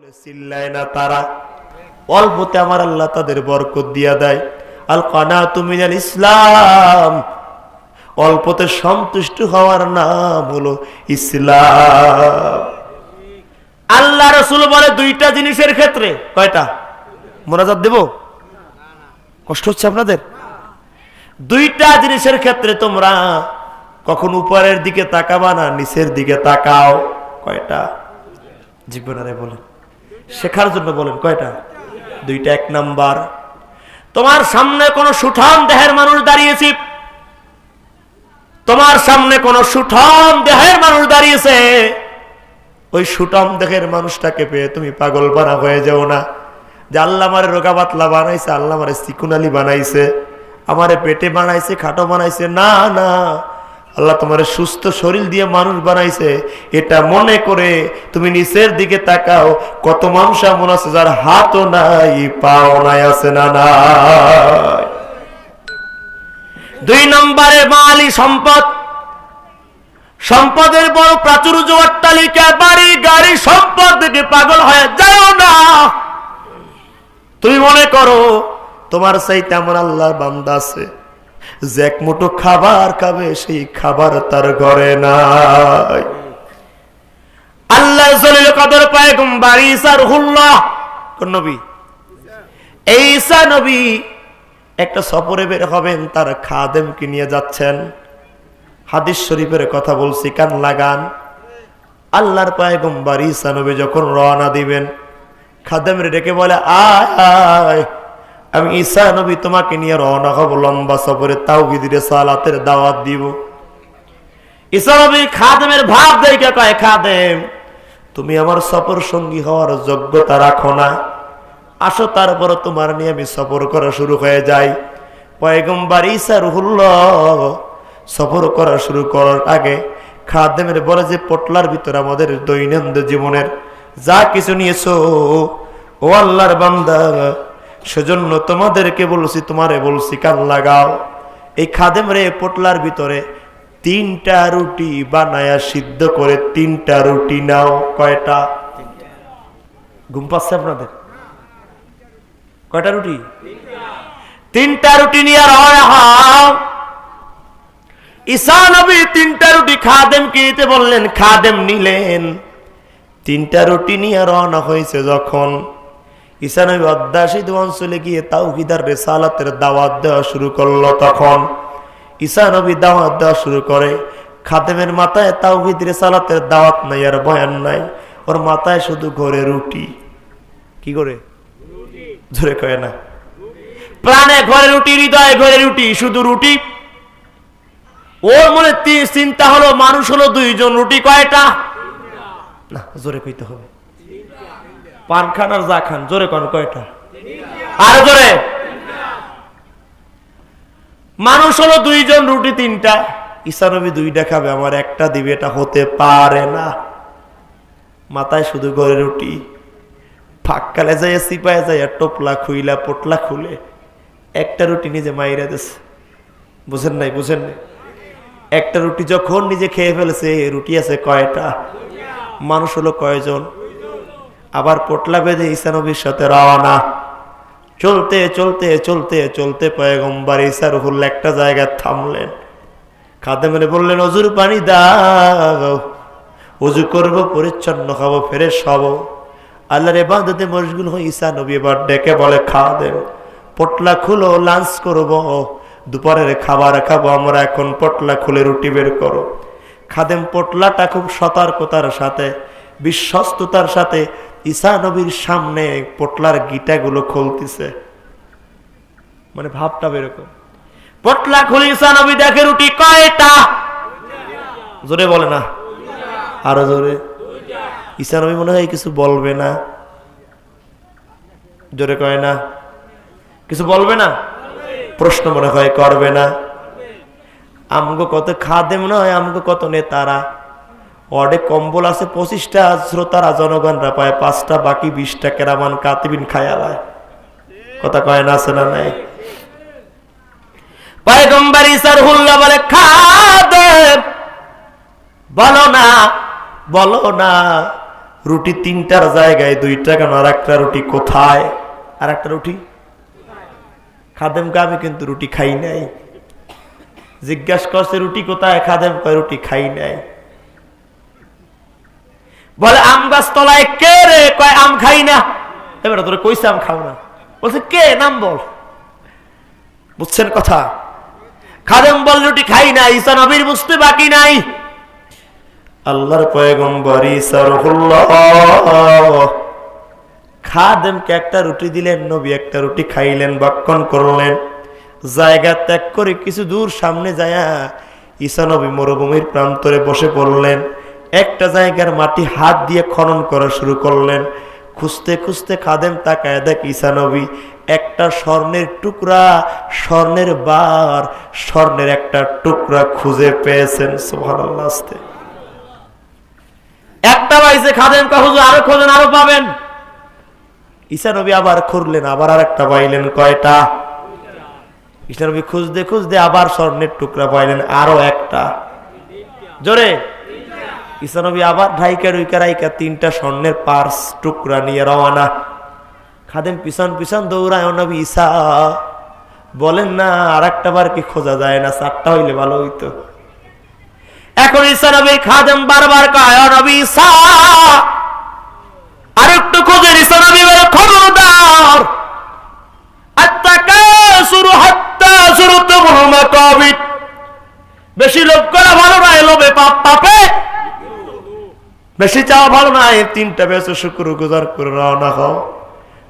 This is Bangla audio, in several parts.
বলে, চিল্লায় না তারা। অল্পতে আমার আল্লাহ তাদের বরকত দিয়া দেয়। আল কানা তুমি ইসলাম। অল্পতে সন্তুষ্ট হওয়ার নাম হলো ইসলাম। আল্লাহ রসুল বলে, দুইটা জিনিসের ক্ষেত্রে। কয়টা? মোনাজাত দেব? কষ্ট হচ্ছে আপনাদের? দুইটা জিনিসের ক্ষেত্রে তোমরা কখন উপরের দিকে তাকাবা না নিচের দিকে তাকাও। কয়টা? জীবনারে বলেন। শেখার জন্য বলেন, কয়টা? দুইটা, এক নাম্বার। তোমার সামনে কোন সুঠাম দেহের মানুষ দাঁড়িয়েছি? তোমার সামনে কোন সুঠাম দেহের মানুষ দাঁড়িয়েছে? ওই সুঠাম দেহের মানুষটাকে পেয়ে তুমি পাগল বানা হয়ে যাও না। যে আল্লাহ আমারে রোগা পাতলা বানাইছে, আল্লাহ আমারে সিকুনালি বানাইছে, আমারে পেটে বানাইছে, খাটো বানাইছে, না না। আল্লাহ তোমার সুস্থ শরীর দিয়ে মানুষ বানাইছে। এটা মনে করে তুমি নিচের দিকে তাকাও, কত মানুষ এমন আছে যার হাতও নাই, পাও নাই, আছে না নাই। দুই নম্বরে মালি সম্পদ। সম্পদের বড় প্রাচুর্য অট্টালিকা, বাড়ি, গাড়ি, সম্পদ দেখে পাগল হয়ে যাও না। তুমি মনে করো, তোমার সেই তেমন আল্লাহর বান্দা আছে। যে এক মুঠো খাবার খাবে, সেই খাবার তার ঘরে নাই। আল্লাহ জলিল কদর পায়গম্বার ঈসা রুহুল্লাহ নবী? এই ঈসা নবী একটা সফরে বের হবেন, তার খাদেম খাদেমকে নিয়ে যাচ্ছেন। হাদিস শরীফের কথা বলছি, কান লাগান। আল্লাহর পায়গম্বার ঈসা নবী যখন রওনা দিবেন, খাদেমের ডেকে বলে, আয় আয় আমি ঈসা নবী তোমাকে নিয়ে রওনা হব, লম্বা সফরে তাও বিদিরে সালাতের দাওয়াত দিব। ঈসা নবী খাদেমের ভাব দেখে কয়, খাদেম, তুমি আমার সফর সঙ্গী হওয়ার যোগ্যতা রাখো না। আসো তারপর তোমার নিয়ে আমি সফর করা শুরু হয়ে যাই। পয়গম্বার ঈসা রুহুল্লাহ, সফর করা শুরু করার আগে খাদেমের বলে যে, পটলার ভিতরে আমাদের দৈনন্দিন জীবনের যা কিছু নিয়েছো, ও আল্লাহর বান্দা সেজন্য তোমাদেরকে বলছি, তোমারে বলছি, কান লাগাও। এই খাদেম রে পটলার ভিতরে তিনটা রুটি বানায়া সিদ্ধ করে তিনটা রুটি নাও। কয়টা? ঘুম পাচ্ছে আপনাদের? কয়টা রুটি? তিনটা রুটি নিয়ে রওনা হও। ঈসা নবী তিনটা রুটি খাদেম কিনতে বললেন, খাদেম নিলেন। তিনটা রুটি নিয়ে রওনা হয়েছে যখন ঈসা নবী অধ্যাসিত অঞ্চলে গিয়ে তাওহিদার রেসালাতের দাওয়াত দেওয়া শুরু করল তখন। ঈসা নবী দাওয়াত দেওয়া শুরু করে। খাদেমের মাথায় তাওহিদ রেসালাতের দাওয়াত নাই আর বয়ান নাই। ওর মাথায় শুধু ঘরে রুটি। কি করে জোরে কয়ে না। প্রাণে ঘরে রুটি হৃদয়ে ঘরে রুটি শুধু রুটি। ওর মনে চিন্তা হলো মানুষ হলো দুইজন রুটি কয়টা? না জোরে কইতে হবে। পান খান আর যা খান, জোরে কন কয়টা? আর জোরে। মানুষ হলো দুইজন, রুটি তিনটা। ঈশানবী দুইটা খাবে, আমার একটা দিবে, এটা হতে পারে না। মাথায় শুধু ঘরে রুটি। ফাঁককালে যাই সিপায় যাই টোপলা খুইলা পোটলা খুলে একটা রুটি নিজে মাইরা দিছে। বুঝেন নাই বুঝেন নাই? একটা রুটি যখন নিজে খেয়ে ফেলেছে রুটি আছে কয়টা? মানুষ হলো কয়জন? আবার পোটলা বেঁধে ঈসানবীর সাথে রওনা। চলতে চলতে চলতে চলতে পয়গম্বার ঈসা রুহুল্লা একটা জায়গায় থামলেন। খাদে মেরে বললেন অজুর পানি দাও। অজু করব, পরিচ্ছন্ন খাব, ফেরেশ হব। আল্লাহর এবাদতে মশগুল হয়ে ঈসা নবী এবার ডেকে বলে খাওয়া দেব পটলা খুলো, লাঞ্চ করব। দুপুরের খাবার খাব, আমরা এখন পটলা খুলে রুটি বের করো খাদেম পটলাটা খুব সতর্কতার সাথে, বিশ্বস্ততার সাথে ঈসা নবীর সামনে পটলার গিটাগুলো খুলতেছে। মানে ভাবটা বেরকম পটলা খুলে ঈসা নবী দেখে রুটি কয়টা? জোরে বলে না। আরও জোরে। ঈসা নবী মনে হয় কিছু বলবে না। জোরে কয় না। কিছু বলবে না? প্রশ্ন মনে হয় করবে না। আমগো কত খাদেম নয়, আমগো কত নেতারা। অডে কম্বল আছে পঁচিশটা, শ্রোতারা, জনগণরা পায় পাঁচটা, বাকি বিশটা কেরামান কাতিবিন খায়ালায় কথা কয় না, আছে না নাই? পয়গম্বর ইসার হুল্লা বলে খাদেম বলো না বলো না, রুটি তিনটার জায়গায় দুইটা কেন? আর একটা রুটি কোথায়? আর একটা রুটি খাদেমকে আমি কিন্তু রুটি খাই নাই। জিজ্ঞাসা করছে, রুটি কোথায়? খাদেম রুটি খাই নাই। বলে, আম গাছ তলায় কে রে? কয়, আম খাই না। এবার তোরে কইছে আম খাও না। বলছে, কে? নাম বল। বুঝছেন কথা? খাদেম বল, রুটি খাই না। ঈসা নবীর বুঝতে বাকি নাই। আল্লাহর পয়গম্বর ঈসা খাদেমকে একটা রুটি দিলেন, নবী একটা রুটি খাইলেন, বক্ষণ করলেন। জায়গা ত্যাগ করে কিছু দূর সামনে যায়া ঈসা নবী মরুভূমির প্রান্তরে বসে পড়লেন। একটা জায়গার মাটি হাত দিয়ে খনন করা শুরু করলেন। খুঁজতে খুঁজতে খাদেম তাকায় দেখ ঈসা নবী, একটা স্বর্ণের টুকরা, স্বর্ণের বার, স্বর্ণের একটা টুকরা খুঁজে পেয়েছেন, সুবহানাল্লাহ আস্তে। একটা বাইছে খাদেম আরও খোঁজেন, আরও পাবেন। ঈসা নবী আবার খুঁড়লেন, আবার আর একটা পাইলেন, কয়টা? ঈসা নবী খুঁজতে খুঁজতে আবার স্বর্ণের টুকরা পাইলেন, আরও একটা। জোরে। ঈসা নবী আবার ঢাইকা রুইকা রাইকা তিনটা স্বর্ণের পার্স টুকরা নিয়ে রওয়ানা খাদেম পিছন পিছন দৌড়ায় নবী ঈসা, বলেন না আর একটা বার কি খোঁজা যায় না, চারটা হইলে ভালো হইতো। এখন ঈসা নবী খাদেম বারবার কয় নবী ঈসা, আরেকটু খোঁজেন ঈসা নবী বলে, খবরদার আত্তাকাসুরু হাত্তাসুরু তুমুল মাকাবিদ, বেশি লোভ করা ভালো নয়, লোভে পাপ পাপে বেশি চাওয়া ভালো নয় তিনটা বেশি শুক্র গুজার করে রওনা হও।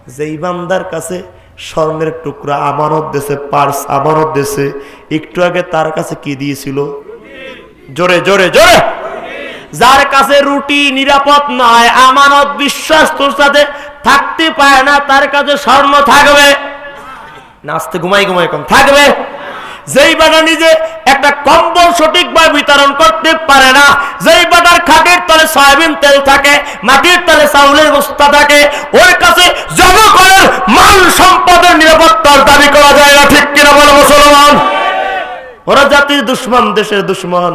যে ইমানদার কাছে স্বর্ণের টুকরা আমানত দেশে পার্স আমানত দেশে একটু আগে তার কাছে কি দিয়েছিল? জোরে জোরে জোরে! যার কাছে রুটি নিরাপদ নয় আমানত বিশ্বাস তোর সাথে থাকতে পায় না, তার কাছে স্বর্ণ থাকবে। নাচতে ঘুমাই ঘুমাই কম, থাকবে। যেই বাটা নিজে একটা কম্বল সঠিকভাবে বিতরণ করতে পারে না, যেই বাটার খাটের তলে সয়াবিন তেল থাকে, মাটির তলে চাউলের বস্তা থাকে, ওর কাছে জনগণের মান সম্পদের নিরাপত্তার দাবি করা যায় না, ঠিক কিনা বলো মুসলমান? ওরা জাতির দুশ্মন, দেশের দুশ্মন।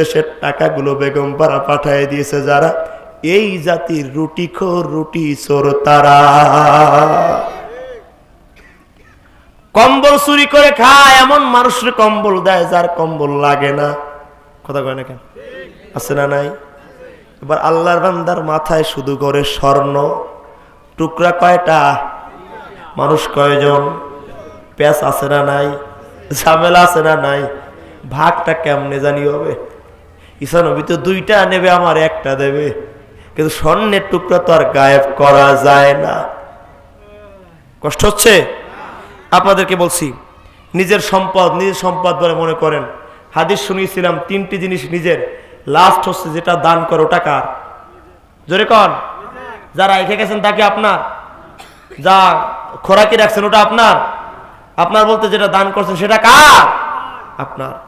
দেশের টাকাগুলো বেগম পাড়া পাঠায় দিয়েছে যারা, এই জাতির রুটি খোর, রুটি চোর তারা। কম্বল চুরি করে খায়, এমন মানুষের কম্বল দেয় যার কম্বল লাগে না। কথা কয় না কেন? আছে না নাই? এবার আল্লাহর বান্দার মাথায় শুধু করে স্বর্ণ। টুকরা কয়টা? মানুষ কয়জন? প্যাঁচ আছে না নাই? ঝামেলা আছে না নাই? ভাগটা কেমনে জানি হবে? ঈশা নবী তো দুইটা নেবে, আমার একটা দেবে। কিন্তু স্বর্ণের টুকরা তো আর গায়েব করা যায় না। কষ্ট হচ্ছে? আপনাদেরকে বলছি, নিজের সম্পদ নিজের সম্পদ বলে মনে করেন। হাদিস শুনিয়েছিলাম, তিনটি জিনিস নিজের। লাস্ট হচ্ছে যেটা দান করো, টাকা। জোরে কন। যারা রেখে গেছেন তাকে আপনার। যা খোরাকি রাখছেন ওটা আপনার। আপনার বলতে যেটা দান করছেন সেটা কার? আপনার।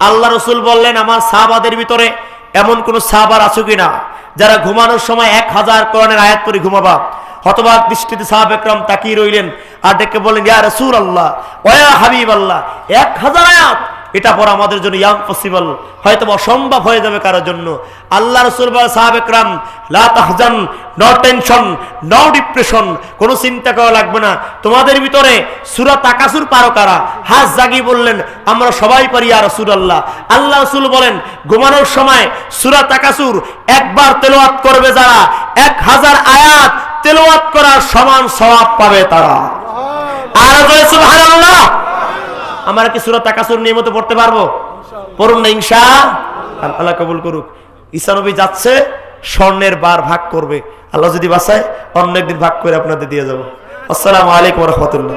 আল্লাহ রসুল বললেন, আমার সাহাবাদের ভিতরে এমন কোন সাহাবার আছো কিনা? যারা ঘুমানোর সময় এক হাজার কোরআনের আয়াত করে ঘুমাবা। হতবাক দৃষ্টিতে সাহাব একরম তাকিয়ে রইলেন। আর ডেকে বললেন, ইয়া রসুল আল্লাহ ওয়া হাবিব আল্লাহ এক হাজার আয়াত। এটা পর আমাদের জন্য ইয়াং পসিবল হয়তো অসম্ভব হয়ে যাবে কারোর জন্য। আল্লাহ রসুল সাহাব একরাম, লা তাহজান, নো টেনশন, ন ডিপ্রেশন, কোনো চিন্তা করা লাগবে না। তোমাদের ভিতরে সুরা তাকাসুর পারো কারা হাজ জাগি বললেন, আমরা সবাই পারি আর রসুল আল্লাহ আল্লাহ রসুল বলেন, ঘুমানোর সময় সুরা তাকাসুর একবার তেলোয়াত করবে যারা। এক হাজার আয়াত তেলোয়াত করার সমান সওয়াব পাবে তারা। আর সুবহানাল্লাহ। আমরা কি সুরত তাকাসুর নিয়মিত পড়তে পারব? পড়ুন না, ইনশা আল্লাহ। কবুল করুক। ঈসা যাচ্ছে, স্বর্ণের বার ভাগ করবে। আল্লাহ যদি বাসায় অন্য একদিন ভাগ করে আপনাদের দিয়ে যাব। আসসালামু আলাইকুম রহমতুল্লাহ।